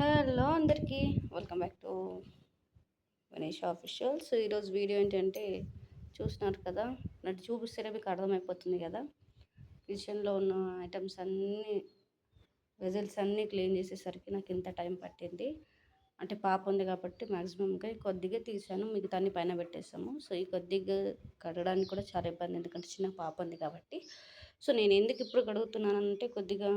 Hello అందరికీ welcome back to Ganesh official so ఈరోజు video ఏంటంటే చూస్తున్నారు కదా నన్ను చూపిస్తేనే మీకు అర్థమైపోతుంది కదా. కిచెన్లో ఉన్న ఐటమ్స్ అన్నీ వెజల్స్ అన్నీ క్లీన్ చేసేసరికి నాకు ఇంత టైం పట్టింది. అంటే పాప ఉంది కాబట్టి మ్యాక్సిమంగా కొద్దిగా తీసాను మిగతా అన్ని పైన పెట్టేసాము సో ఈ కొద్దిగా కడగడానికి కూడా చాలా ఇబ్బంది ఎందుకంటే చిన్న పాప ఉంది కాబట్టి. సో నేను ఎందుకు ఇప్పుడు కడుగుతున్నాను అంటే కొద్దిగా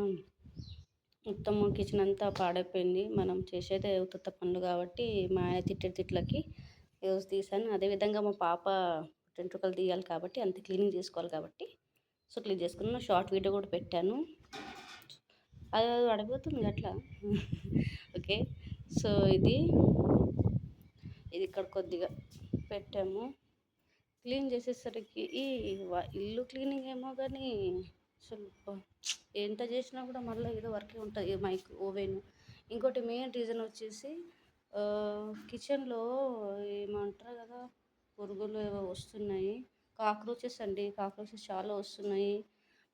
మొత్తం కిచెన్ అంతా పాడైపోయింది. మనం చేసేదే ఉత్త పనులు కాబట్టి మా ఆయన తిట్టే తిట్లకి. ఈరోజు తీసాను అదేవిధంగా మా పాప వెంట్రుకలు తీయాలి కాబట్టి అంత క్లీనింగ్ చేసుకోవాలి కాబట్టి సో క్లీన్ చేసుకున్నాను షార్ట్ వీడియో కూడా పెట్టాను. అది అడిగిపోతుంది అట్లా. ఓకే. సో ఇది ఇది ఇక్కడ కొద్దిగా పెట్టాము. క్లీన్ చేసేసరికి ఈ ఇల్లు క్లీనింగ్ ఏమో కానీ అసలు ఎంత చేసినా కూడా మళ్ళీ ఏదో వర్కే ఉంటుంది మైక్ ఓవెన్. ఇంకోటి మెయిన్ రీజన్ వచ్చేసి కిచెన్లో ఏమంటారు కదా పురుగులు ఏవో వస్తున్నాయి కాక్రోచెస్ అండి కాక్రోచెస్ చాలా వస్తున్నాయి.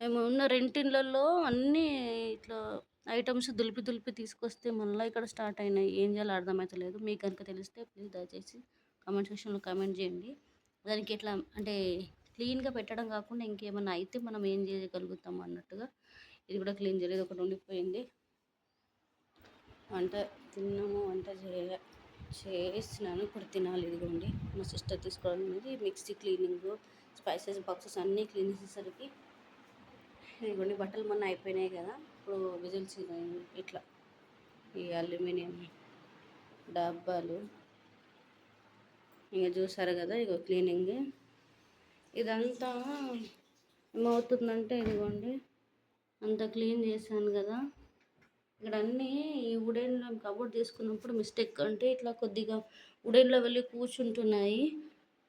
మేము ఉన్న రెంటిళ్ళల్లో అన్నీ ఇట్లా ఐటమ్స్ దులిపి దులిపి తీసుకొస్తే మళ్ళీ ఇక్కడ స్టార్ట్ అయినాయి. ఏం చేయాలో అర్థమవుతలేదు మీకు కనుక తెలిస్తే ప్లీజ్ దయచేసి కామెంట్ సెక్షన్లో కామెంట్ చేయండి. దానికి ఎట్లా అంటే క్లీన్గా పెట్టడం కాకుండా ఇంకేమైనా అయితే మనం ఏం చేయగలుగుతాం అన్నట్టుగా ఇది కూడా క్లీన్ చేయలేదు. ఒకటి ఉండిపోయింది. వంట తిన్నాము. వంట చేయ చేస్తున్నాను. ఇప్పుడు తినాలి ఇదిగోండి. మా సిస్టర్ తీసుకోవడం అనేది మిక్సీ క్లీనింగ్ స్పైసెస్ బాక్సెస్ అన్నీ క్లీన్ చేసేసరికి ఇదిగోండి బట్టలు మొన్న అయిపోయినాయి కదా. ఇప్పుడు విజిల్స్ ఇట్లా ఈ అల్యూమినియం డబ్బాలు. ఇంకా చూసారు కదా ఇగో క్లీనింగ్. ఇదంతా ఏమవుతుందంటే ఇదిగోండి అంత క్లీన్ చేశాను కదా. ఇక్కడ అన్నీ ఈ ఉడెన్లో కబోర్డ్ తీసుకున్నప్పుడు మిస్టేక్ అంటే ఇట్లా కొద్దిగా ఉడెన్లో వెళ్ళి కూర్చుంటున్నాయి.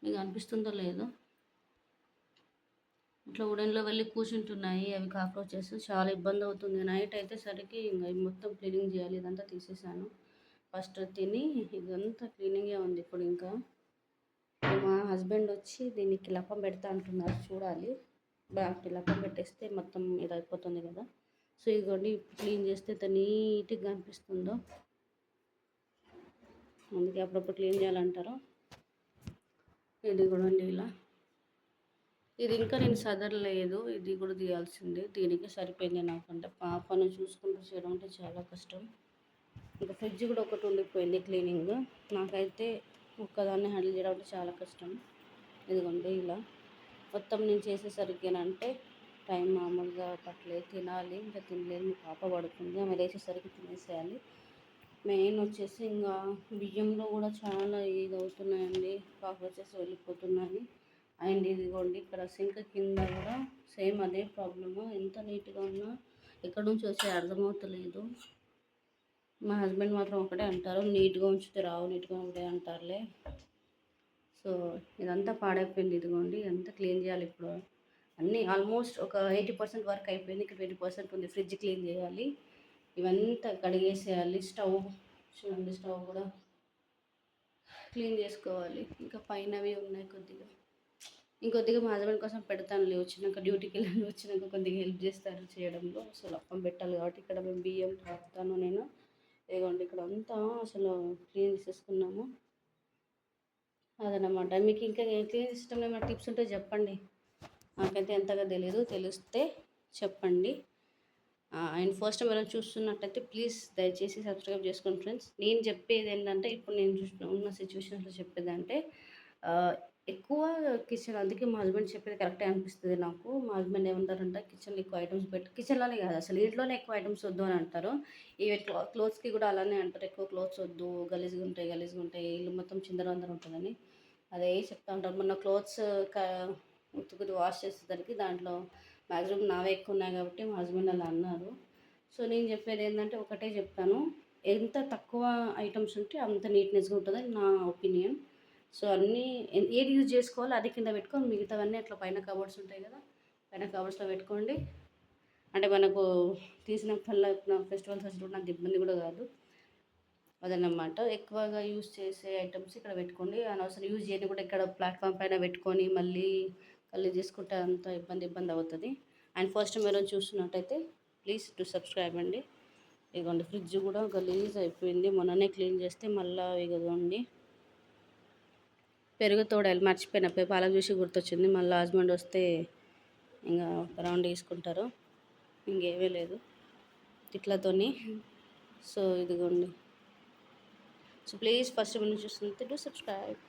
మీకు అనిపిస్తుందో లేదో. ఇట్లా ఉడెన్లో వెళ్ళి కూర్చుంటున్నాయి. అవి కాక్రోచెస్ చాలా ఇబ్బంది అవుతుంది. నైట్ అయితే సరికి ఇంకా మొత్తం క్లీనింగ్ చేయాలి. ఇదంతా తీసేసాను ఫస్ట్ తిని ఇదంతా క్లీనింగే ఉంది ఇప్పుడు ఇంకా. మా హస్బెండ్ వచ్చి దీనికి లపం పెడతా అంటున్నారు చూడాలి. బాగా లపం పెట్టేస్తే మొత్తం ఇది అయిపోతుంది కదా. సో ఇదిగోండి క్లీన్ చేస్తే ఎంత నీట్గా అనిపిస్తుందో. అందుకే అప్పుడప్పుడు క్లీన్ చేయాలంటారు. ఇది కూడా ఇలా ఇది ఇంకా నేను సదరలేదు ఇది కూడా తీయాల్సిందే. దీనికి సరిపోయింది నాకంటే. పాపను చూసుకుంటూ చేయడం అంటే చాలా కష్టం. ఇంకా ఫ్రిడ్జ్ కూడా ఒకటి ఉండిపోయింది క్లీనింగ్. నాకైతే ఒక్కదాన్ని హ్యాండిల్ చేయడం అంటే చాలా కష్టం. ఇదిగోండి ఇలా. మొత్తం నేను చేసేసరికి అంటే టైం మామూలుగా పట్టలేదు. తినాలి. ఇంకా తినలేదు. మీ పాప పడుతుంది ఆమె లేచేసరికి తినేసేయాలి. మెయిన్ వచ్చేసి ఇంకా బియ్యంలో కూడా చాలా ఇది అవుతున్నాయండి కాక్రోచెస్ వెళ్ళిపోతున్నాయి అండ్ ఇదిగోండి ఇక్కడ సింక్ కింద కూడా సేమ్ అదే ప్రాబ్లము. ఎంత నీట్గా ఉన్నా ఎక్కడి నుంచి వచ్చే అర్థమవుతలేదు. మా హస్బెండ్ మాత్రం ఒకటే అంటారు నీట్గా ఉంచితే రావు నీట్గా ఉంటే అంటారులే. సో ఇదంతా పాడైపోయింది ఇదిగోండి ఇదంతా క్లీన్ చేయాలి ఇప్పుడు. అన్నీ ఆల్మోస్ట్ ఒక ఎయిటీ పర్సెంట్ వర్క్ అయిపోయింది ఇక్కడ ట్వంటీ పర్సెంట్ ఉంది ఫ్రిడ్జ్ క్లీన్ చేయాలి. ఇవంతా కడిగేసేయాలి స్టవ్ చూడండి స్టవ్ కూడా క్లీన్ చేసుకోవాలి. ఇంకా పైనవి ఉన్నాయి కొద్దిగా. ఇంకొద్దిగా మా హస్బెండ్ కోసం పెడతాను వచ్చినాక డ్యూటీకి వెళ్ళాలి వచ్చినాక కొద్దిగా హెల్ప్ చేస్తారు చేయడంలో. సో లప్పం పెట్టాలి కాబట్టి ఇక్కడ మేము బియ్యం తాపుతాను నేను. ఇదిగోండి ఇక్కడ అంతా అసలు క్లీన్ చేసేసుకున్నాము. అదనమాట మీకు ఇంకా క్లీన్ సిస్టమ్ ఏమైనా టిప్స్ ఉంటే చెప్పండి. నాకైతే ఎంతగా తెలియదు తెలిస్తే చెప్పండి. అండ్ ఫస్ట్ టైం ఎవరైనా చూస్తున్నట్టయితే ప్లీజ్ దయచేసి సబ్స్క్రైబ్ చేసుకోండి ఫ్రెండ్స్. నేను చెప్పేది ఏంటంటే ఇప్పుడు నేను చూసిన ఉన్న సిచ్యువేషన్స్లో చెప్పేదంటే ఎక్కువ కిచెన్ అందుకే మా హస్బెండ్ చెప్పేది కరెక్టే అనిపిస్తుంది నాకు. మా హస్బెండ్ ఏమంటారంటే కిచెన్లో ఎక్కువ ఐటమ్స్ పెట్టి కిచెన్లోనే కాదు అసలు ఇంట్లోనే ఎక్కువ ఐటమ్స్ వద్దు అని అంటారు. ఇవి క్లోత్స్కి కూడా అలానే అంటారు ఎక్కువ క్లోత్స్ వద్దు గలీజ్గా ఉంటాయి గలీజ్గా ఉంటాయి ఇల్లు మొత్తం చిందరవందర ఉంటుందని. అదే చెప్తా ఉంటారు మొన్న క్లోత్స్ ఉత్తుకుది వాష్ చేసేసరికి దాంట్లో మ్యాక్సిమం నావే ఎక్కువ ఉన్నాయి కాబట్టి మా హస్బెండ్ అలా అన్నారు. సో నేను చెప్పేది ఏంటంటే ఒకటే చెప్తాను ఎంత తక్కువ ఐటమ్స్ ఉంటే అంత నీట్నెస్గా ఉంటుందని నా ఒపీనియన్. సో అన్నీ ఏది యూజ్ చేసుకోవాలో అది కింద పెట్టుకొని మిగతావన్నీ అట్లా పైన కవర్స్ ఉంటాయి కదా పైన కవర్స్లో పెట్టుకోండి. అంటే మనకు తీసిన ఫెస్టివల్స్ వచ్చినప్పుడు అంత ఇబ్బంది కూడా కాదు. అదనమాట ఎక్కువగా యూజ్ చేసే ఐటమ్స్ ఇక్కడ పెట్టుకోండి. అనవసరం యూజ్ చేయని కూడా ఇక్కడ ప్లాట్ఫామ్ పైన పెట్టుకొని మళ్ళీ కళ్ళు చేసుకుంటే అంత ఇబ్బంది ఇబ్బంది అవుతుంది. అండ్ ఫస్ట్ మీరు చూస్తున్నట్టయితే ప్లీజ్ టు సబ్స్క్రైబ్ అండి. ఇదిగోండి ఫ్రిడ్జ్ కూడా గలీజ్ అయిపోయింది. మొన్ననే క్లీన్ చేస్తే మళ్ళీ ఇదిగోండి పెరుగు తోడాలి మర్చిపోయిన పాలకు చూసి గుర్తొచ్చింది. మళ్ళీ హస్బెండ్ వస్తే ఇంకా రౌండ్ తీసుకుంటారు. ఇంకేమీ లేదు. ఇట్లతోని సో ఇదిగోండి. సో ప్లీజ్ ఫస్ట్ మీరు చూస్తుంటే డూ సబ్స్క్రైబ్